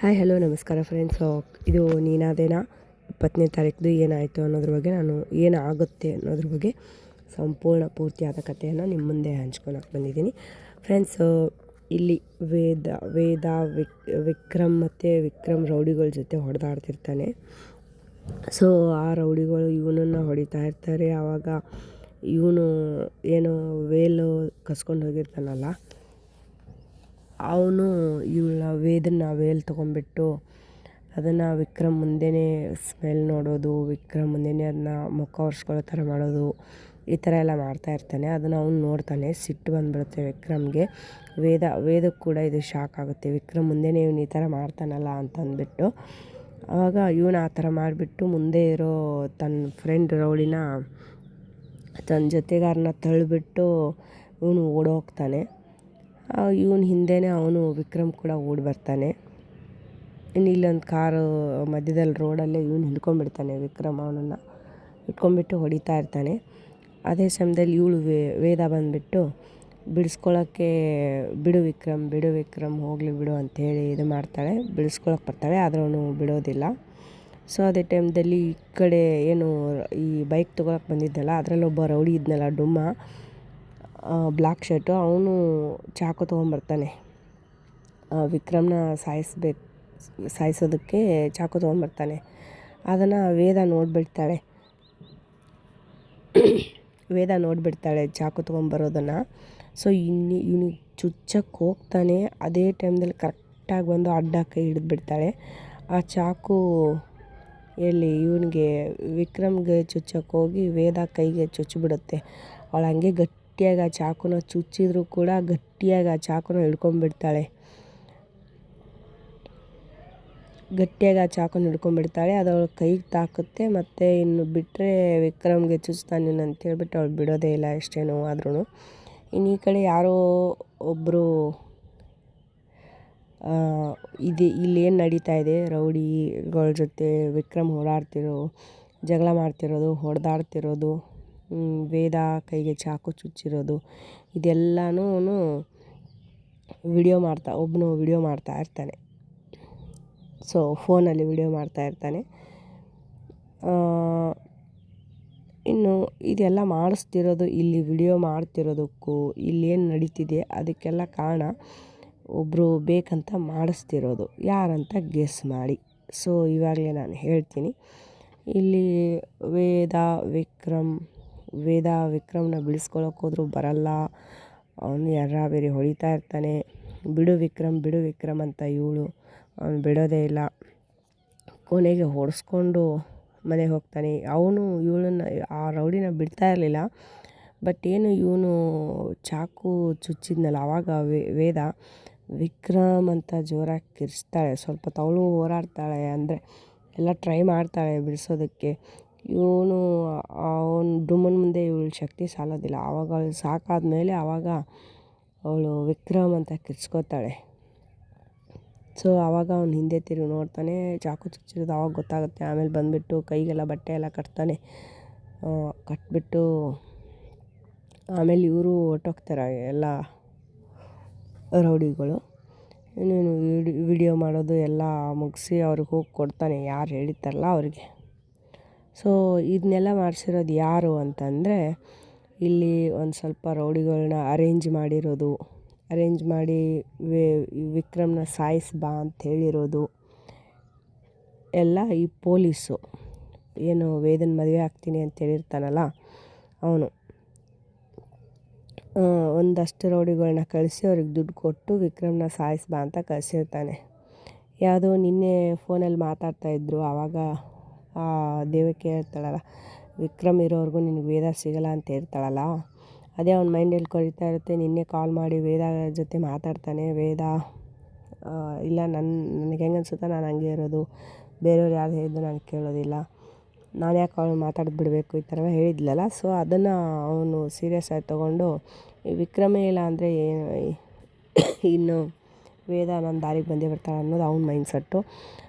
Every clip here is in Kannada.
ಹಾಯ್ ಹಲೋ ನಮಸ್ಕಾರ ಫ್ರೆಂಡ್ಸ್ ಇದು ನೀನಾದೇನಾ? ಇಪ್ಪತ್ತನೇ ತಾರೀಕು ಏನಾಯಿತು ಅನ್ನೋದ್ರ ಬಗ್ಗೆ ನಾನು ಏನಾಗುತ್ತೆ ಅನ್ನೋದ್ರ ಬಗ್ಗೆ ಸಂಪೂರ್ಣ ಪೂರ್ತಿಯಾದ ಕಥೆಯನ್ನು ನಿಮ್ಮ ಮುಂದೆ ಹಂಚ್ಕೊಳಕ್ಕೆ ಬಂದಿದ್ದೀನಿ. ಫ್ರೆಂಡ್ಸ್ ಇಲ್ಲಿ ವೇದ ವೇದ, ವಿಕ್, ವಿಕ್ರಮ್ ಮತ್ತು ವಿಕ್ರಮ್ ರೌಡಿಗಳ ಜೊತೆ ಹೊಡೆದಾಡ್ತಿರ್ತಾನೆ. ಸೊ ಆ ರೌಡಿಗಳು ಇವನನ್ನು ಹೊಡಿತಾ ಇರ್ತಾರೆ. ಆವಾಗ ಇವನು ಏನು ವೇಲು ಕಸ್ಕೊಂಡು ಹೋಗಿರ್ತಾನಲ್ಲ. ಅವನು ಇವಳ ವೇದನ ವೇಲ್ ತೊಗೊಂಡ್ಬಿಟ್ಟು ಅದನ್ನು ವಿಕ್ರಮ್ ಮುಂದೆನೇ ಸ್ಮೆಲ್ ನೋಡೋದು, ವಿಕ್ರಮ್ ಮುಂದೆನೇ ಅದನ್ನ ಮುಖ ಒರ್ಸ್ಕೊಳ್ಳೋ ಥರ ಮಾಡೋದು, ಈ ಥರ ಎಲ್ಲ ಮಾಡ್ತಾ ಇರ್ತಾನೆ. ಅದನ್ನು ಅವ್ನು ನೋಡ್ತಾನೆ, ಸಿಟ್ಟು ಬಂದ್ಬಿಡುತ್ತೆ ವಿಕ್ರಮ್ಗೆ. ವೇದ ವೇದಕ್ಕೆ ಕೂಡ ಇದು ಶಾಕ್ ಆಗುತ್ತೆ. ವಿಕ್ರಮ್ ಮುಂದೆನೇ ಇವನು ಈ ಥರ ಮಾಡ್ತಾನಲ್ಲ ಅಂತ ಅಂದ್ಬಿಟ್ಟು ಆವಾಗ ಇವನು ಆ ಥರ ಮಾಡಿಬಿಟ್ಟು ಮುಂದೆ ಇರೋ ತನ್ನ ಫ್ರೆಂಡ್ ರೌಳಿನ ತನ್ನ ಜೊತೆಗಾರನ್ನ ತಳ್ಳಿಬಿಟ್ಟು ಇವನು ಓಡೋಗ್ತಾನೆ. ಇವನ ಹಿಂದೆನೇ ಅವನು ವಿಕ್ರಮ್ ಕೂಡ ಓಡಿ ಬರ್ತಾನೆ. ಇನ್ನು ಇಲ್ಲೊಂದು ಕಾರು ಮಧ್ಯದಲ್ಲಿ ರೋಡಲ್ಲೇ ಇವನು ಹಿಡ್ಕೊಂಡ್ಬಿಡ್ತಾನೆ ವಿಕ್ರಮ್ ಅವನನ್ನು. ಹಿಡ್ಕೊಂಡ್ಬಿಟ್ಟು ಹೊಡಿತಾ ಇರ್ತಾನೆ. ಅದೇ ಸಮಯದಲ್ಲಿ ಇವಳು ವೇದ ಬಂದುಬಿಟ್ಟು ಬಿಡಿಸ್ಕೊಳ್ಳೋಕ್ಕೆ ಬಿಡು ವಿಕ್ರಮ್ ಬಿಡು ವಿಕ್ರಮ್, ಹೋಗಲಿ ಬಿಡು ಅಂಥೇಳಿ ಇದು ಮಾಡ್ತಾಳೆ. ಬಿಡಿಸ್ಕೊಳಕ್ಕೆ ಬರ್ತಾಳೆ, ಆದರೆ ಅವನು ಬಿಡೋದಿಲ್ಲ. ಸೊ ಅದೇ ಟೈಮ್ದಲ್ಲಿ ಈ ಕಡೆ ಏನು, ಈ ಬೈಕ್ ತೊಗೊಳಕ್ಕೆ ಬಂದಿದ್ದಲ್ಲ ಅದರಲ್ಲಿ ಒಬ್ಬ ರೌಡಿ ಇದ್ನಲ್ಲ, ಡುಮ್ಮ. ಬ್ಲ್ಯಾಕ್ ಶರ್ಟು, ಅವನು ಚಾಕು ತೊಗೊಂಬರ್ತಾನೆ. ವಿಕ್ರಮ್ನ ಸಾಯಿಸ್ಬೇಕು, ಸಾಯಿಸೋದಕ್ಕೆ ಚಾಕು ತೊಗೊಂಬರ್ತಾನೆ. ಅದನ್ನು ವೇದ ನೋಡಿಬಿಡ್ತಾಳೆ. ವೇದ ನೋಡಿಬಿಡ್ತಾಳೆ ಚಾಕು ತೊಗೊಂಬರೋದನ್ನು. ಸೊ ಇನ್ನು ಇವನಿಗೆ ಚುಚ್ಚಕ್ಕೆ ಹೋಗ್ತಾನೆ. ಅದೇ ಟೈಮ್ದಲ್ಲಿ ಕರೆಕ್ಟಾಗಿ ಬಂದು ಅಡ್ಡ ಕೈ ಹಿಡಿದ್ಬಿಡ್ತಾಳೆ. ಆ ಚಾಕು ಎಲ್ಲಿ ಇವನಿಗೆ ವಿಕ್ರಮ್ಗೆ ಚುಚ್ಚಕ್ಕೆ ಹೋಗಿ ವೇದ ಕೈಗೆ ಚುಚ್ಚಿಬಿಡುತ್ತೆ. ಅವಳು ಹಂಗೆ ಗಟ್ಟಿಯಾಗಿ ಆ ಚಾಕುನ ಚುಚ್ಚಿದ್ರು ಕೂಡ ಗಟ್ಟಿಯಾಗಿ ಆ ಚಾಕುನ ಹಿಡ್ಕೊಂಡ್ಬಿಡ್ತಾಳೆ. ಗಟ್ಟಿಯಾಗಿ ಆ ಚಾಕುನ ಹಿಡ್ಕೊಂಡ್ಬಿಡ್ತಾಳೆ. ಅದು ಅವಳ ಕೈಗೆ ತಾಕುತ್ತೆ. ಮತ್ತು ಇನ್ನು ಬಿಟ್ಟರೆ ವಿಕ್ರಮ್ಗೆ ಚುಚ್ತಾನೆ ಅಂತ ಹೇಳ್ಬಿಟ್ಟು ಅವಳು ಬಿಡೋದೇ ಇಲ್ಲ ಎಷ್ಟೇ ಆದ್ರೂ ಇನ್ನು ಈ ಕಡೆ ಯಾರೋ ಒಬ್ಬರು ಇದು ಇಲ್ಲೇನು ನಡೀತಾ ಇದೆ? ರೌಡಿಗಳ ಜೊತೆ ವಿಕ್ರಮ್ ಓಡಾಡ್ತಿರೋ ಜಗಳ ಮಾಡ್ತಿರೋದು, ಹೊಡೆದಾಡ್ತಿರೋದು ವೇದ ಕೈಗೆ ಚಾಕು ಚುಚ್ಚಿರೋದು, ಇದೆಲ್ಲನೂ ವಿಡಿಯೋ ಮಾಡ್ತಾ ಒಬ್ಬನು ವಿಡಿಯೋ ಮಾಡ್ತಾ ಇರ್ತಾನೆ. ಸೊ ಫೋನಲ್ಲಿ ವಿಡಿಯೋ ಮಾಡ್ತಾ ಇರ್ತಾನೆ. ಇನ್ನು ಇದೆಲ್ಲ ಮಾಡಿಸ್ತಿರೋದು, ಇಲ್ಲಿ ವಿಡಿಯೋ ಮಾಡ್ತಿರೋದಕ್ಕೂ ಇಲ್ಲೇನು ನಡೀತಿದೆ ಅದಕ್ಕೆಲ್ಲ ಕಾರಣ ಒಬ್ಬರು ಬೇಕಂತ ಮಾಡಿಸ್ತಿರೋದು, ಯಾರಂತ ಗೆಸ್ ಮಾಡಿ. ಸೊ ಇವಾಗಲೇ ನಾನು ಹೇಳ್ತೀನಿ. ಇಲ್ಲಿ ವೇದ, ವಿಕ್ರಮ್ ವೇದ ವಿಕ್ರಮ್ನ ಬಿಡಿಸ್ಕೊಳಕ್ಕೆ ಹೋದರೂ ಬರಲ್ಲ. ಅವನು ಯಾರ ಬೇರೆ ಹೊಡಿತಾ ಇರ್ತಾನೆ. ಬಿಡು ವಿಕ್ರಮ್ ಬಿಡು ವಿಕ್ರಮ್ ಅಂತ ಇವಳು ಅವನು ಬಿಡೋದೇ ಇಲ್ಲ. ಕೊನೆಗೆ ಹೊಡೆಸ್ಕೊಂಡು ಮನೆಗೆ ಹೋಗ್ತಾನೆ. ಅವನು ಇವಳನ್ನ, ಆ ರೌಡಿನ ಬಿಡ್ತಾ ಇರಲಿಲ್ಲ. ಬಟ್ ಏನು ಇವನು ಚಾಕು ಚುಚ್ಚಿದ್ನಲ್ಲ ಆವಾಗ ವೇದ. ವಿಕ್ರಮ್ ಅಂತ ಜೋರಾಗಿ ಕಿರಿಸ್ತಾಳೆ ಸ್ವಲ್ಪ ತವಳು ಹೋರಾಡ್ತಾಳೆ ಅಂದರೆ ಎಲ್ಲ ಟ್ರೈ ಮಾಡ್ತಾಳೆ ಬಿಡಿಸೋದಕ್ಕೆ. ಇವನು ಅವನ ಡುಮ್ಮನ ಮುಂದೆ ಇವಳು ಶಕ್ತಿ ಸಾಲೋದಿಲ್ಲ. ಆವಾಗ ಅವಳು ಸಾಕಾದ್ಮೇಲೆ ಆವಾಗ ಅವಳು ವಿಕ್ರಮ್ ಅಂತ ಕಿರ್ಚ್ಕೋತಾಳೆ. ಸೊ ಆವಾಗ ಅವ್ನು ಹಿಂದೆ ತಿರುಗಿ ನೋಡ್ತಾನೆ, ಚಾಕು ಚುಚ್ಚಿರೋದು ಆವಾಗ ಗೊತ್ತಾಗುತ್ತೆ. ಆಮೇಲೆ ಬಂದುಬಿಟ್ಟು ಕೈಗೆಲ್ಲ ಬಟ್ಟೆ ಎಲ್ಲ ಕಟ್ತಾನೆ. ಕಟ್ಬಿಟ್ಟು ಆಮೇಲೆ ಇವರು ಹೊರ್ಟೋಗ್ತಾರೆ ಎಲ್ಲ ರೌಡಿಗಳು. ಇನ್ನೇನು ವಿಡಿಯೋ ಮಾಡೋದು ಎಲ್ಲ ಮುಗಿಸಿ ಅವ್ರಿಗೆ ಹೋಗಿ ಕೊಡ್ತಾನೆ. ಯಾರು ಹೇಳಿರ್ತಾರಲ್ಲ ಅವ್ರಿಗೆ. ಸೊ ಇದನ್ನೆಲ್ಲ ಮಾಡಿಸಿರೋದು ಯಾರು ಅಂತಂದರೆ, ಇಲ್ಲಿ ಒಂದು ಸ್ವಲ್ಪ ರೌಡಿಗಳನ್ನ ಅರೇಂಜ್ ಮಾಡಿರೋದು. ಅರೇಂಜ್ ಮಾಡಿ ವಿಕ್ರಮ್ನ ಸಾಯಿಸಿ ಬಾ ಅಂತ ಹೇಳಿರೋದು. ಎಲ್ಲ ಈ ಪೊಲೀಸು. ಏನು ವೇದನ ಮದುವೆ ಆಗ್ತೀನಿ ಅಂತ ಹೇಳಿರ್ತಾನಲ್ಲ ಅವನು. ಒಂದಷ್ಟು ರೌಡಿಗಳನ್ನ ಕಳಿಸಿ ಅವ್ರಿಗೆ ದುಡ್ಡು ಕೊಟ್ಟು ವಿಕ್ರಮ್ನ ಸಾಯಿಸಿ ಬಾ ಅಂತ ಕಳಿಸಿರ್ತಾನೆ. ಯಾವುದೋ ನಿನ್ನೆ ಫೋನಲ್ಲಿ ಮಾತಾಡ್ತಾಯಿದ್ರು ಆವಾಗ ದೇವಕ್ಕೆ ಹೇಳ್ತಾಳಲ್ಲ, ವಿಕ್ರಮ್ ಇರೋವರೆಗೂ ನಿನಗೆ ವೇದ ಸಿಗಲ್ಲ ಅಂತ ಹೇಳ್ತಾಳಲ್ಲ? ಅದೇ ಅವ್ನ ಮೈಂಡಲ್ಲಿ ಕೊರಿತಾ ಇರುತ್ತೆ, ನಿನ್ನೆ ಕಾಲ್ ಮಾಡಿ ವೇದ ಜೊತೆ ಮಾತಾಡ್ತಾನೆ, ವೇದ ಇಲ್ಲ ನನ್ನ ನನಗೆ ಹೆಂಗೆ ಅನಿಸುತ್ತೋ ನಾನು ಹಂಗೆ ಇರೋದು, ಬೇರೆಯವ್ರು ಯಾರು ಹೇಳಿದ್ದು ನಾನು ಕೇಳೋದಿಲ್ಲ. ನಾನು ಯಾಕೆ ಅವಳು ಮಾತಾಡಿ ಬಿಡಬೇಕು ಈ ಥರ ಹೇಳಿದ್ಲಲ್ಲ? ಸೊ ಅದನ್ನು ಅವನು ಸೀರಿಯಸ್ ಆಗಿ ತೊಗೊಂಡು ವಿಕ್ರಮೇ ಇಲ್ಲ ಅಂದರೆ ಏನು ಇನ್ನು ವೇದ ನನ್ನ ದಾರಿಗೆ ಬಂದೇ ಬರ್ತಾಳೆ ಅನ್ನೋದು ಅವ್ನ ಮೈಂಡ್ ಸೆಟ್ಟು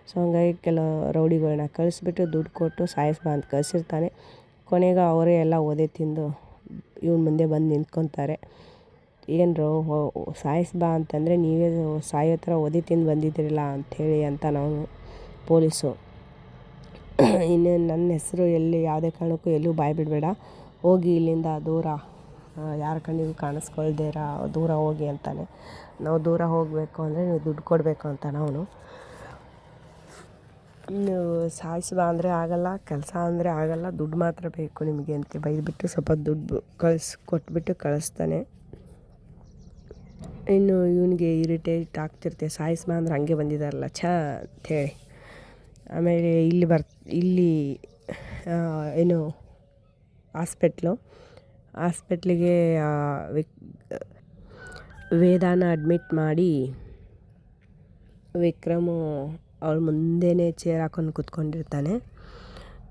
ಸೊ ಹಂಗಾಗಿ ಕೆಲವು ರೌಡಿಗಳನ್ನ ಕಳಿಸ್ಬಿಟ್ಟು ದುಡ್ಡು ಕೊಟ್ಟು ಸಾಯಿಸ್ಬಾ ಅಂತ ಕಳಿಸಿರ್ತಾನೆ. ಕೊನೆಗೆ ಅವರೇ ಎಲ್ಲ ಒದೆ ತಿಂದು ಇವನ ಮುಂದೆ ಬಂದು ನಿಂತ್ಕೊತಾರೆ. ಏನರು ಸಾಯಿಸ್ ಬಾ ಅಂತಂದರೆ ನೀವೇ ಸಾಯೋ ಥರ ಒದೆ ತಿಂದು ಬಂದಿದ್ದೀರಲ್ಲ ಅಂಥೇಳಿ ಅಂತ ನಾವು ಪೊಲೀಸು. ಇನ್ನೇನು ನನ್ನ ಹೆಸರು ಎಲ್ಲಿ, ಯಾವುದೇ ಕಾರಣಕ್ಕೂ ಎಲ್ಲೂ ಬಾಯಿ ಬಿಡಬೇಡ ಹೋಗಿ ಇಲ್ಲಿಂದ ದೂರ. ಯಾರ ಕಣ್ಣಿಗೂ ಕಾಣಿಸ್ಕೊಳ್ದಿರ ದೂರ ಹೋಗಿ ಅಂತಾನೆ. ನಾವು ದೂರ ಹೋಗಬೇಕು ಅಂದರೆ ನೀವು ದುಡ್ಡು ಕೊಡಬೇಕು ಅಂತಾನೆ ಅವನು. ನೀವು ಸಾಯಿಸುವ ಅಂದರೆ ಆಗಲ್ಲ, ಕೆಲಸ ಅಂದರೆ ಆಗಲ್ಲ, ದುಡ್ಡು ಮಾತ್ರ ಬೇಕು ನಿಮಗೆ ಅಂತ ಬೈದ್ಬಿಟ್ಟು ಸ್ವಲ್ಪ ದುಡ್ಡು ಕಳಿಸ್ ಕೊಟ್ಬಿಟ್ಟು ಕಳಿಸ್ತಾನೆ. ಇನ್ನು ಇವನಿಗೆ ಇರಿಟೇಟ್ ಆಗ್ತಿರ್ತೆ ಸಾಯಿಸ್ಬಾ ಅಂದ್ರೆ ಹಂಗೆ ಬಂದಿದ್ದಾರಲ್ಲ ಛ ಅಂಥೇಳಿ ಆಮೇಲೆ ಇಲ್ಲಿ ಬರ್ ಇಲ್ಲಿ ಏನು, ಹಾಸ್ಪೆಟ್ಲು. ಹಾಸ್ಪೆಟ್ಲಿಗೆ ವೇದಾನ ಅಡ್ಮಿಟ್ ಮಾಡಿ, ವಿಕ್ರಮು ಅವಳ ಮುಂದೆನೇ ಚೇರ್ ಹಾಕೊಂಡು ಕೂತ್ಕೊಂಡಿರ್ತಾನೆ.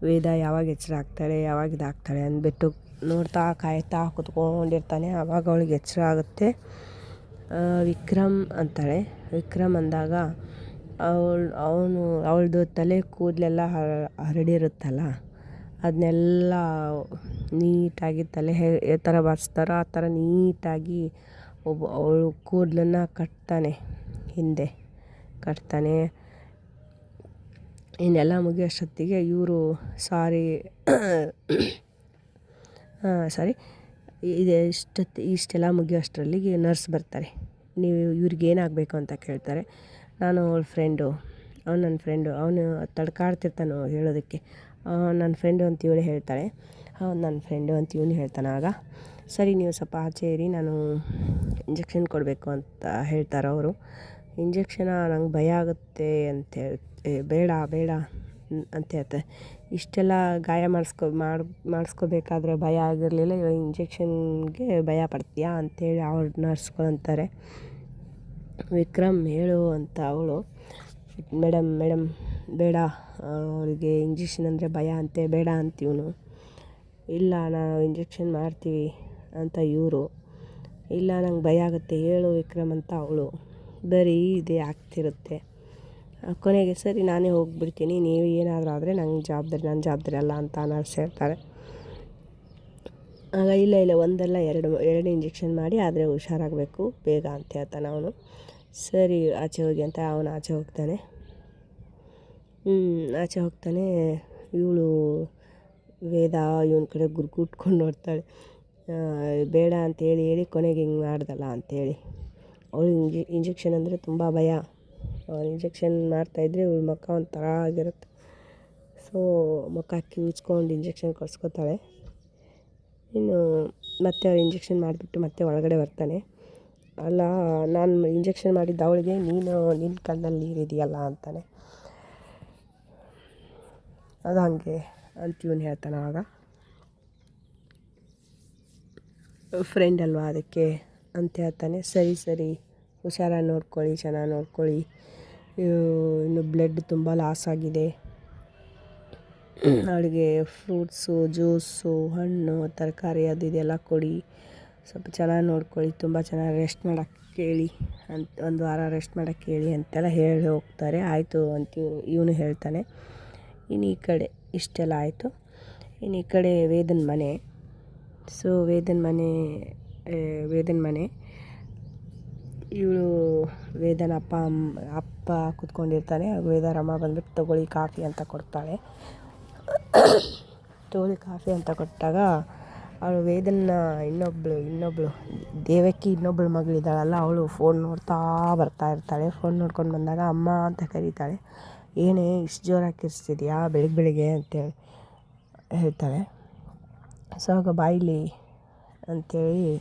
ವೇದ ಯಾವಾಗ ಎಚ್ಚರ ಆಗ್ತಾಳೆ, ಯಾವಾಗ ಇದಾಗ್ತಾಳೆ ಅಂದ್ಬಿಟ್ಟು ನೋಡ್ತಾ ಕಾಯ್ತಾ ಕೂತ್ಕೊಂಡಿರ್ತಾನೆ. ಆವಾಗ ಅವಳಿಗೆ ಎಚ್ಚರ ಆಗುತ್ತೆ. ವಿಕ್ರಮ್ ಅಂತಾಳೆ. ವಿಕ್ರಮ್ ಅಂದಾಗ ಅವಳು, ಅವನು, ಅವಳದು ತಲೆ ಕೂದಲೆಲ್ಲ ಹರಡಿರುತ್ತಲ್ಲ. ಅದನ್ನೆಲ್ಲ ನೀಟಾಗಿ ತಲೆ ಯಾವ ಥರ ಬಾರಿಸ್ತಾರೋ ಆ ಥರ ನೀಟಾಗಿ ಒಬ್ಬ ಅವಳು ಕೂದಲನ್ನ ಕಟ್ತಾನೆ, ಹಿಂದೆ ಕಟ್ತಾನೆ. ಇನ್ನೆಲ್ಲ ಮುಗಿಯೋಷ್ಟೊತ್ತಿಗೆ ಇವರು ಸಾರಿ ಸಾರಿ, ಇದೆ ಇಷ್ಟೊತ್ತು, ಇಷ್ಟೆಲ್ಲ ಮುಗಿಯೋಷ್ಟರಲ್ಲಿಗೆ ನರ್ಸ್ ಬರ್ತಾರೆ. ನೀವು ಇವ್ರಿಗೇನಾಗಬೇಕು ಅಂತ ಕೇಳ್ತಾರೆ. ನಾನು ಅವಳ ಫ್ರೆಂಡು ಅವ್ನು ನನ್ನ ಫ್ರೆಂಡು, ಅವನು ತಡ್ಕಾಡ್ತಿರ್ತಾನೆ ಹೇಳೋದಕ್ಕೆ. ನನ್ನ ಫ್ರೆಂಡು ಅಂತ ಇವಳು ಹೇಳ್ತಾಳೆ. ಅವ್ನು ನನ್ನ ಫ್ರೆಂಡು ಅಂತ ಇವನು ಹೇಳ್ತಾನೆ. ಆಗ, ಸರಿ, ನೀವು ಸ್ವಲ್ಪ ಆಚೆ ಇರಿ, ನಾನು ಇಂಜೆಕ್ಷನ್ ಕೊಡಬೇಕು ಅಂತ ಹೇಳ್ತಾರೆ ಅವರು. ಇಂಜೆಕ್ಷನ ನಂಗೆ ಭಯ ಆಗುತ್ತೆ ಅಂತ ಹೇಳಿ ಬೇಡ ಬೇಡ ಅಂತ ಹೇಳ್ತಾರೆ. ಇಷ್ಟೆಲ್ಲ ಗಾಯ ಮಾಡಿಸ್ಕೊ, ಮಾಡಿ, ಮಾಡಿಸ್ಕೋಬೇಕಾದ್ರೆ ಭಯ ಆಗಿರಲಿಲ್ಲ. ಇವಾಗ ಇಂಜೆಕ್ಷನ್ಗೆ ಭಯ ಪಡ್ತೀಯಾ? ಅಂತೇಳಿ ಅವ್ರು ನರ್ಸ್ಗಳು ಅಂತಾರೆ. ವಿಕ್ರಮ್, ಹೇಳು ಅಂತ ಅವಳು. ಮೇಡಮ್ ಮೇಡಮ್, ಬೇಡ ಅವರಿಗೆ ಇಂಜೆಕ್ಷನ್ ಅಂದರೆ ಭಯ ಅಂತೆ, ಬೇಡ ಅಂತ ಇವನು ಇಲ್ಲ, ನಾವು ಇಂಜೆಕ್ಷನ್ ಮಾಡ್ತೀವಿ ಅಂತ ಇವರು. ಇಲ್ಲ, ನಂಗೆ ಭಯ ಆಗುತ್ತೆ, ಹೇಳು ವಿಕ್ರಮ್ ಅಂತ ಅವಳು. ಬರೀ ಇದೇ ಆಗ್ತಿರುತ್ತೆ. ಕೊನೆಗೆ, ಸರಿ, ನಾನೇ ಹೋಗಿಬಿಡ್ತೀನಿ, ನೀವು ಏನಾದರೂ ಆದರೆ ನಂಗೆ ಜವಾಬ್ದಾರಿ ನನ್ನ ಜವಾಬ್ದಾರಿ ಅಲ್ಲ ಅಂತ ಅನ್ನೋರು ಸೇರ್ತಾರೆ ಆಗ, ಇಲ್ಲ ಇಲ್ಲ, ಒಂದಲ್ಲ, ಎರಡು ಎರಡು ಇಂಜೆಕ್ಷನ್ ಮಾಡಿ, ಆದರೆ ಹುಷಾರಾಗಬೇಕು, ಬೇಗ ಅಂತ ಹೇಳ್ತಾನೆ ಅವನು. ಸರಿ, ಆಚೆ ಹೋಗಿ ಅಂತ ಅವನು ಆಚೆ ಹೋಗ್ತಾನೆ. ಆಚೆ ಹೋಗ್ತಾನೆ. ಇವಳು ವೇದ, ಇವನ ಕಡೆ ಗುರುಗುಟ್ಕೊಂಡು ನೋಡ್ತಾಳೆ. ಬೇಡ ಅಂತೇಳಿ ಹೇಳಿ ಕೊನೆಗೆ ಹಿಂಗೆ ಮಾಡ್ದಲ್ಲ ಅಂಥೇಳಿ ಅವಳು ಇಂಜೆ, ಇಂಜೆಕ್ಷನ್ ಅಂದರೆ ತುಂಬ ಭಯ. ಇಂಜೆಕ್ಷನ್ ಮಾಡ್ತಾಯಿದ್ರೆ ಇವಳು ಮುಖ ಒಂಥರ ಆಗಿರುತ್ತೆ. ಸೊ ಮುಖ ಕಿವಿಚ್ಕೊಂಡು ಇಂಜೆಕ್ಷನ್ ಕೊಡ್ಸ್ಕೊತಾಳೆ. ಇನ್ನು ಮತ್ತೆ ಅವ್ರು ಇಂಜೆಕ್ಷನ್ ಮಾಡಿಬಿಟ್ಟು ಮತ್ತೆ ಒಳಗಡೆ ಬರ್ತಾನೆ. ಅಲ್ಲ, ನಾನು ಇಂಜೆಕ್ಷನ್ ಮಾಡಿದ್ದ ಅವಳಿಗೆ, ನೀನು ನಿನ್ನ ಕಣ್ಣಲ್ಲಿ ನೀರಿದೆಯಲ್ಲ ಅಂತಾನೆ. ಅದು ಹಾಗೆ ಅಂತ ಇವನು ಹೇಳ್ತಾನೆ ಆಗ ಫ್ರೆಂಡ್ ಅಲ್ವಾ ಅದಕ್ಕೆ ಅಂತ ಹೇಳ್ತಾನೆ. ಸರಿ ಸರಿ, ಹುಷಾರಾಗಿ ನೋಡ್ಕೊಳ್ಳಿ, ಚೆನ್ನಾಗಿ ನೋಡ್ಕೊಳ್ಳಿ. ಇನ್ನು ಬ್ಲಡ್ ತುಂಬ ಲಾಸ್ ಆಗಿದೆ. ಅವಳಿಗೆ ಫ್ರೂಟ್ಸು ಜ್ಯೂಸು ಹಣ್ಣು, ತರಕಾರಿ ಅದು ಇದೆಲ್ಲ ಕೊಡಿ. ಸ್ವಲ್ಪ ಚೆನ್ನಾಗಿ ನೋಡ್ಕೊಳ್ಳಿ, ತುಂಬ ಚೆನ್ನಾಗಿ ರೆಸ್ಟ್ ಮಾಡೋಕ್ಕೆ ಕೇಳಿ ಅಂತ, ಒಂದು ವಾರ ರೆಸ್ಟ್ ಮಾಡೋಕ್ಕೆ ಹೇಳಿ ಅಂತೆಲ್ಲ ಹೇಳಿ ಹೋಗ್ತಾರೆ. ಆಯಿತು ಅಂತ ಇವನು ಹೇಳ್ತಾನೆ ಇನ್ನು ಈ ಕಡೆ ಇಷ್ಟೆಲ್ಲ ಆಯಿತು. ಇನ್ನು ಈ ಕಡೆ ವೇದನ ಮನೆ. ಸೊ ವೇದನ ಮನೆ ವೇದನ ಮನೆ. ಇವಳು ವೇದನ ಅಪ್ಪ ಅಮ್ಮ ಅಪ್ಪ ಕೂತ್ಕೊಂಡಿರ್ತಾನೆ. ವೇದಾರಮ್ಮ ಬಂದ್ಬಿಟ್ಟು ತಗೊಳ್ಳಿ ಕಾಫಿ ಅಂತ ಕೊಡ್ತಾಳೆ. ತಗೊಳ್ಳಿ ಕಾಫಿ ಅಂತ ಕೊಟ್ಟಾಗ ಅವಳು ವೇದನ್ನ ಇನ್ನೊಬ್ಬಳು ಇನ್ನೊಬ್ಬಳು ದೇವಕ್ಕಿ ಇನ್ನೊಬ್ಬಳು ಮಗಳಿದ್ದಾಳಲ್ಲ, ಅವಳು ಫೋನ್ ನೋಡ್ತಾ ಬರ್ತಾ ಇರ್ತಾಳೆ. ಫೋನ್ ನೋಡ್ಕೊಂಡು ಬಂದಾಗ ಅಮ್ಮ ಅಂತ ಕರೀತಾಳೆ. ಏನೇ, ಇಷ್ಟು ಜೋರಾಗಿ ಕಿರ್ಸ್ತಿದ್ಯಾ ಬೆಳಿಗ್ಗೆ? ಬೆಳಿಗ್ಗೆ ಅಂತೇಳಿ ಹೇಳ್ತಾಳೆ. ಸೊ, ಆಗ ಬಾಯಿಲಿ ಅಂಥೇಳಿ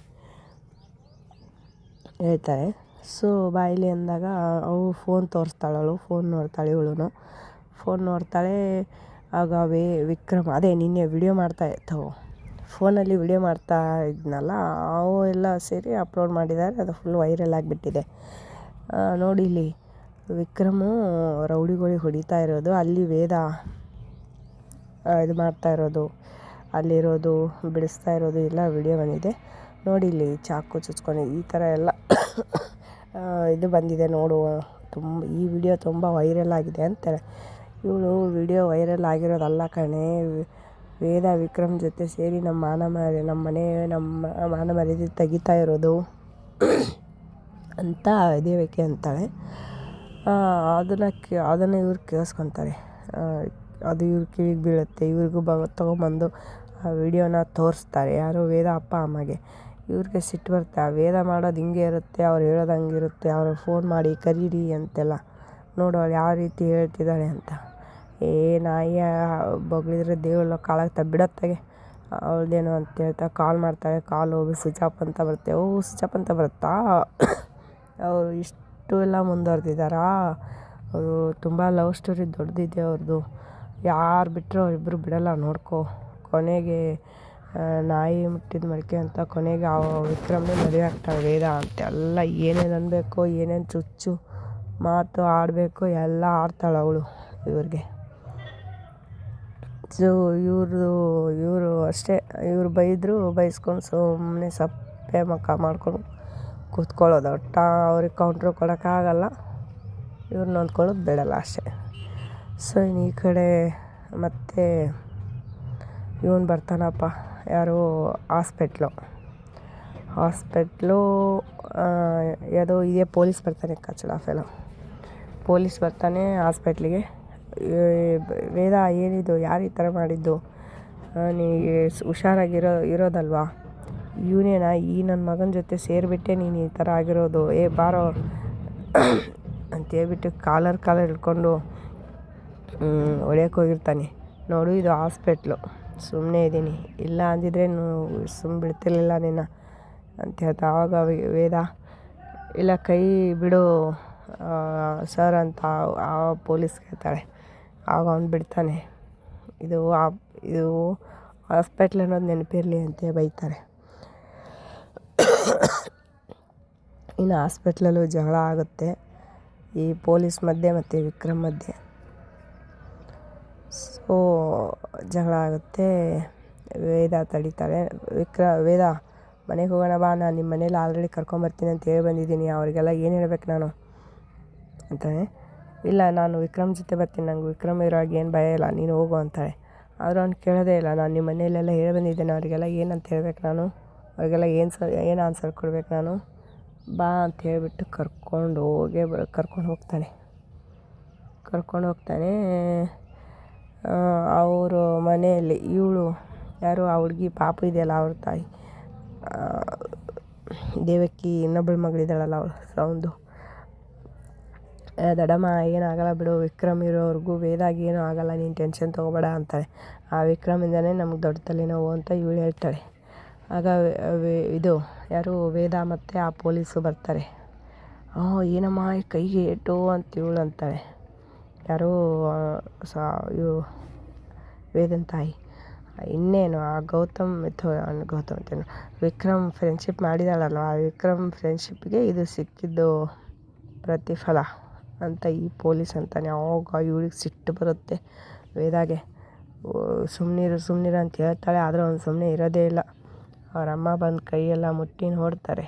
ಹೇಳ್ತಾರೆ. ಸೊ ಬಾಯಿಲಿ ಅಂದಾಗ ಅವಳು ಫೋನ್ ತೋರಿಸ್ತಾಳವಳು ಫೋನ್ ನೋಡ್ತಾಳೆ ಇವಳು ಫೋನ್ ನೋಡ್ತಾಳೆ. ಆಗ ವೇ ವಿಕ್ರಮ್, ಅದೇ ನಿನ್ನೆ ವಿಡಿಯೋ ಮಾಡ್ತಾ ಇರ್ತವೆ ಫೋನಲ್ಲಿ ವಿಡಿಯೋ ಮಾಡ್ತಾ ಇದ್ನಲ್ಲ, ಅವು ಎಲ್ಲ ಸೇರಿ ಅಪ್ಲೋಡ್ ಮಾಡಿದ್ದಾರೆ, ಅದು ಫುಲ್ ವೈರಲ್ ಆಗಿಬಿಟ್ಟಿದೆ. ನೋಡಿ ಇಲ್ಲಿ, ವಿಕ್ರಮು ರೌಡಿಗಳಿಗೆ ಹೊಡಿತಾ ಇರೋದು, ಅಲ್ಲಿ ವೇದ ಇದು ಮಾಡ್ತಾ ಇರೋದು, ಅಲ್ಲಿರೋದು, ಬಿಡಿಸ್ತಾ ಇರೋದು ಎಲ್ಲ ವಿಡಿಯೋ ಬಂದಿದೆ. ನೋಡಿ ಇಲ್ಲಿ ಚಾಕು ಚುಚ್ಕೊಂಡು ಈ ಥರ ಎಲ್ಲ ಇದು ಬಂದಿದೆ ನೋಡು, ತುಂಬ, ಈ ವಿಡಿಯೋ ತುಂಬ ವೈರಲ್ ಆಗಿದೆ ಅಂತಾರೆ. ಇವಳು ವಿಡಿಯೋ ವೈರಲ್ ಆಗಿರೋದಲ್ಲ ಕಣೆ ವೇದ ವಿಕ್ರಮ್ ಜೊತೆ ಸೇರಿ ನಮ್ಮ ಮಾನ ನಮ್ಮ ಮನೆ, ನಮ್ಮ ಮಾನ ಮರ್ಯಾದೆ ತೆಗಿತಾ ಇರೋದು ಅಂತ ದೇವಕಿ ಅಂತಾಳೆ. ಅದನ್ನು ಕೇ, ಅದನ್ನು ಇವ್ರು ಕೇಳಿಸ್ಕೊತಾರೆ. ಅದು ಇವ್ರ ಕಿವಿಗೆ ಬೀಳುತ್ತೆ. ಇವ್ರಿಗೂ ಬ, ತೊಗೊಂಬಂದು ಆ ವಿಡಿಯೋನ ತೋರಿಸ್ತಾರೆ. ಯಾರು? ವೇದ ಅಪ್ಪ, ಅಮ್ಮಗೆ. ಇವ್ರಿಗೆ ಸಿಟ್ಟು ಬರುತ್ತೆ. ಆ ವೇದ ಮಾಡೋದು ಹಿಂಗೆ ಇರುತ್ತೆ, ಅವ್ರು ಹೇಳೋದು ಹಂಗಿರುತ್ತೆ ಅವ್ರು ಫೋನ್ ಮಾಡಿ ಕರೀರಿ ಅಂತೆಲ್ಲ. ನೋಡು ಅವ್ಳು ಯಾವ ರೀತಿ ಹೇಳ್ತಿದ್ದಾಳೆ ಅಂತ. ಏ ನಾಯಿಯ ಬೊಗಳಿದ್ರೆ ದೇವ್ರ ತ ಬಿಡತ್ತಾಗೆ ಅವಳದೇನು ಅಂತ ಹೇಳ್ತಾ ಕಾಲ್ ಮಾಡ್ತಾಳೆ, ಕಾಲ್ ಹೋಗಿ ಸ್ವಿಚ್ ಆಫ್ ಅಂತ ಬರುತ್ತೆ. ಓ, ಸ್ವಿಚ್ ಆಫ್ ಅಂತ ಬರುತ್ತಾ? ಅವರು ಇಷ್ಟು ಎಲ್ಲ ಮುಂದುವರೆದಿದ್ದಾರಾ? ಅವರು ತುಂಬ ಲವ್ ಸ್ಟೋರಿ ದೊಡ್ಡದಿದೆ ಅವ್ರದ್ದು ಯಾರು ಬಿಟ್ಟರು ಅವರಿಬ್ಬರು ಬಿಡಲ್ಲ, ನೋಡ್ಕೊ. ಕೊನೆಗೆ ನಾಯಿ ಮುಟ್ಟಿದ ಮಡಿಕೆ ಅಂತ ಕೊನೆಗೆ ಆ ವಿಕ್ರಮ್ನೇ ಮದುವೆ ಆಗ್ತಾಳೆ ವೇದ ಅಂತೆಲ್ಲ ಏನೇನು ಅನ್ಬೇಕು, ಏನೇನು ಚುಚ್ಚು ಮಾತು ಆಡಬೇಕು, ಎಲ್ಲ ಆಡ್ತಾಳೆ ಅವಳು ಇವ್ರಿಗೆ. ಸೊ ಇವ್ರದ್ದು ಇವರು ಅಷ್ಟೇ, ಇವ್ರು ಬೈದರು, ಬೈಸ್ಕೊಂಡು ಸುಮ್ಮನೆ ಸಪ್ಪೆ ಮುಖ ಮಾಡ್ಕೊಂಡು ಕೂತ್ಕೊಳ್ಳೋದು. ಒಟ್ಟು ಅವ್ರಿಗೆ ಕೌಂಟ್ರ್ ಕೊಡೋಕ್ಕಾಗಲ್ಲ ಇವ್ರು ನೊಂದ್ಕೊಳ್ಳೋದು ಬೇಡಲ್ಲ ಅಷ್ಟೇ. ಸೊ ಇನ್ನು ಈ ಕಡೆ ಮತ್ತೆ ಇವನು ಬರ್ತಾನಪ್ಪ. ಯಾರು? ಹಾಸ್ಪೆಟ್ಲು. ಹಾಸ್ಪೆಟ್ಲು ಯಾವುದೋ, ಇದೇ ಪೊಲೀಸ್ ಬರ್ತಾನೆ ಕಚಡ ಪೊಲೀಸ್ ಬರ್ತಾನೆ ಹಾಸ್ಪೆಟ್ಲಿಗೆ. ವೇದ ಏನಿದು, ಯಾರು ಈ ಥರ ಮಾಡಿದ್ದು? ನೀ ಹುಷಾರಾಗಿರೋ, ಇರೋದಲ್ವಾ? ಇವನೇನಾ, ಈ ನನ್ನ ಮಗನ ಜೊತೆ ಸೇರಿಬಿಟ್ಟೆ ನೀನು ಈ ಥರ ಆಗಿರೋದು. ಏ, ಬಾರೋ. ಅಂತೇಳ್ಬಿಟ್ಟು ಕಾಲರ್ ಕಾಲರ್ ಹಿಡ್ಕೊಂಡು ಹೊಡ್ಯಕ್ಕೆ ಹೋಗಿರ್ತಾನೆ. ನೋಡು, ಇದು ಹಾಸ್ಪೆಟ್ಲು. ಸುಮ್ಮನೆ ಇದ್ದೀನಿ ಇಲ್ಲ ಅಂದಿದ್ರೆ ಸುಮ್ಮ ಬಿಡ್ತಿರ್ಲಿಲ್ಲ ನಿನ್ನ ಅಂತ ಹೇಳ್ತಾ ಆವಾಗ ವೇದ, ಇಲ್ಲ ಕೈ ಬಿಡು ಸರ್ ಅಂತ ಆ ಪೊಲೀಸ್ ಹೇಳ್ತಾಳೆ. ಆಗ ಅವ್ನು ಬಿಡ್ತಾನೆ. ಇದು ಆ ಇದು ಹಾಸ್ಪೆಟ್ಲ್ ಅನ್ನೋದು ನೆನಪಿರಲಿ ಅಂತ ಬೈತಾರೆ. ಇನ್ನು ಹಾಸ್ಪೆಟ್ಲಲ್ಲೂ ಜಗಳ ಆಗುತ್ತೆ. ಈ ಪೊಲೀಸ್ ಮಧ್ಯೆ ಮತ್ತು ವಿಕ್ರಮ್ ಮಧ್ಯೆ. ಸೊ, ಜಗಳ ಆಗುತ್ತೆ. ವೇದ ತಡಿತಾಳೆ. ವಿಕ್ರ, ವೇದ, ಮನೆಗೆ ಹೋಗೋಣ ಬಾ. ನಾನು ನಿಮ್ಮ ಮನೇಲಿ ಆಲ್ರೆಡಿ ಕರ್ಕೊಂಬರ್ತೀನಿ ಅಂತ ಹೇಳಿ ಬಂದಿದ್ದೀನಿ. ಅವರಿಗೆಲ್ಲ ಏನು ಹೇಳ್ಬೇಕು ನಾನು? ಅಂತಾನೆ. ಇಲ್ಲ, ನಾನು ವಿಕ್ರಮ್ ಜೊತೆ ಬರ್ತೀನಿ, ನಂಗೆ ವಿಕ್ರಮ್ ಇರೋವಾಗ ಏನು ಭಯ ಇಲ್ಲ, ನೀನು ಹೋಗು ಅಂತಾಳೆ. ಆದರೂ ಅವ್ನು ಕೇಳೋದೇ ಇಲ್ಲ, ನಾನು ನಿಮ್ಮ ಮನೆಯಲ್ಲೆಲ್ಲ ಹೇಳಿ ಬಂದಿದ್ದೇನೆ, ಅವರಿಗೆಲ್ಲ ಏನಂತ ಹೇಳ್ಬೇಕು ನಾನು? ಅವರಿಗೆಲ್ಲ ಏನು ಸ, ಏನು ಆನ್ಸರ್ ಕೊಡ್ಬೇಕು ನಾನು? ಬಾ ಅಂತ ಹೇಳಿಬಿಟ್ಟು ಕರ್ಕೊಂಡು ಹೋಗೇ ಬ, ಕರ್ಕೊಂಡು ಹೋಗ್ತಾನೆ. ಕರ್ಕೊಂಡು ಹೋಗ್ತಾನೆ. ಅವರು ಮನೆಯಲ್ಲಿ ಇವಳು, ಯಾರು, ಆ ಹುಡುಗಿ ಪಾಪು ಇದೆಯಲ್ಲ, ಅವ್ರ ತಾಯಿ. ದೇವಕ್ಕಿ ಇನ್ನೊಬ್ಬಳು ಮಗಳಿದ್ದಾಳಲ್ಲ ಅವಳು, ಸೌಂದು. ದಡಮ್ಮ ಏನಾಗಲ್ಲ ಬಿಡು. ವಿಕ್ರಮ್ ಇರೋವರೆಗೂ ವೇದಾಗಿ ಏನೂ ಆಗಲ್ಲ. ನೀನು ಟೆನ್ಷನ್ ತೊಗೋಬೇಡ ಅಂತಾಳೆ. ಆ ವಿಕ್ರಮಿಂದನೇ ನಮ್ಗೆ ದೊಡ್ಡ ತಲೆನೋವು ಅಂತ ಇವಳು ಹೇಳ್ತಾಳೆ. ಆಗ ಇದು ಯಾರು? ವೇದ ಮತ್ತು ಆ ಪೊಲೀಸು ಬರ್ತಾರೆ. ಓ ಏನಮ್ಮ ಕೈಗೆ ಏಟು ಅಂತ ಇವಳು ಅಂತಾಳೆ. ಯಾರೋ ಸಾ ಇವು ವೇದನ್ ತಾಯಿ. ಇನ್ನೇನು, ಆ ಗೌತಮ್ ಥೋ ಗೌತಮ್ ಅಂತೇನು ವಿಕ್ರಮ್ ಫ್ರೆಂಡ್ಶಿಪ್ ಮಾಡಿದಾಳಲ್ವ? ಆ ವಿಕ್ರಮ್ ಫ್ರೆಂಡ್ಶಿಪ್ಗೆ ಇದು ಸಿಕ್ಕಿದ್ದು ಪ್ರತಿಫಲ. ಅಂತ ಈ ಪೊಲೀಸ್ ಅಂತಾನೆ ಆವಾಗ ಇವ್ಳಿಗೆ ಸಿಟ್ಟು ಬರುತ್ತೆ. ವೇದಾಗೆ ಸುಮ್ಮನಿರು ಸುಮ್ಮನಿರು ಅಂತ ಹೇಳ್ತಾಳೆ, ಆದರೆ ಅವ್ನು ಸುಮ್ಮನೆ ಇರೋದೇ ಇಲ್ಲ. ಅವ್ರ ಅಮ್ಮ ಬಂದು ಕೈಯೆಲ್ಲ ಮುಟ್ಟಿ ನೋಡ್ತಾರೆ.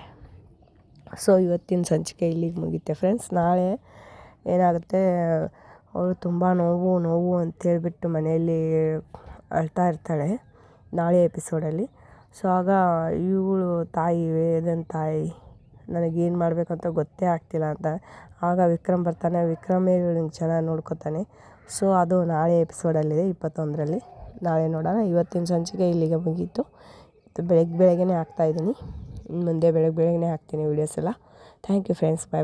ಸೊ ಇವತ್ತಿನ ಸಂಚಿಕೆ ಇಲ್ಲಿಗೆ ಮುಗಿತೆ ಫ್ರೆಂಡ್ಸ್ ನಾಳೆ ಏನಾಗುತ್ತೆ, ಅವಳು ತುಂಬ ನೋವು ನೋವು ಅಂತೇಳ್ಬಿಟ್ಟು ಮನೆಯಲ್ಲಿ ಅಳ್ತಾ ಇರ್ತಾಳೆ ನಾಳೆ ಎಪಿಸೋಡಲ್ಲಿ ಸೊ ಆಗ ಇವಳು ತಾಯಿ, ವೇದನ್ ತಾಯಿ ನನಗೇನು ಮಾಡಬೇಕಂತ ಗೊತ್ತೇ ಆಗ್ತಿಲ್ಲ ಅಂತ. ಆಗ ವಿಕ್ರಮ್ ಬರ್ತಾನೆ, ವಿಕ್ರಮೇ ಇವಳನ್ನ ಚೆನ್ನಾಗಿ ನೋಡ್ಕೊತಾನೆ. ಸೊ ಅದು ನಾಳೆ ಎಪಿಸೋಡಲ್ಲಿದೆ, ಇಪ್ಪತ್ತೊಂದರಲ್ಲಿ. ನಾಳೆ ನೋಡೋಣ. ಇವತ್ತಿನ ಸಂಚಿಕೆ ಇಲ್ಲಿಗೆ ಮುಗೀತು. ಬೆಳಗ್ಗೆ ಬೆಳಗ್ಗೆನೇ ಹಾಕ್ತಾಯಿದ್ದೀನಿ ಇನ್ನು ಮುಂದೆ ಬೆಳಗ್ಗೆ ಬೆಳಗ್ಗೆನೇ ಹಾಕ್ತೀನಿ ವೀಡಿಯೋಸ್ ಎಲ್ಲ. Thank you friends bye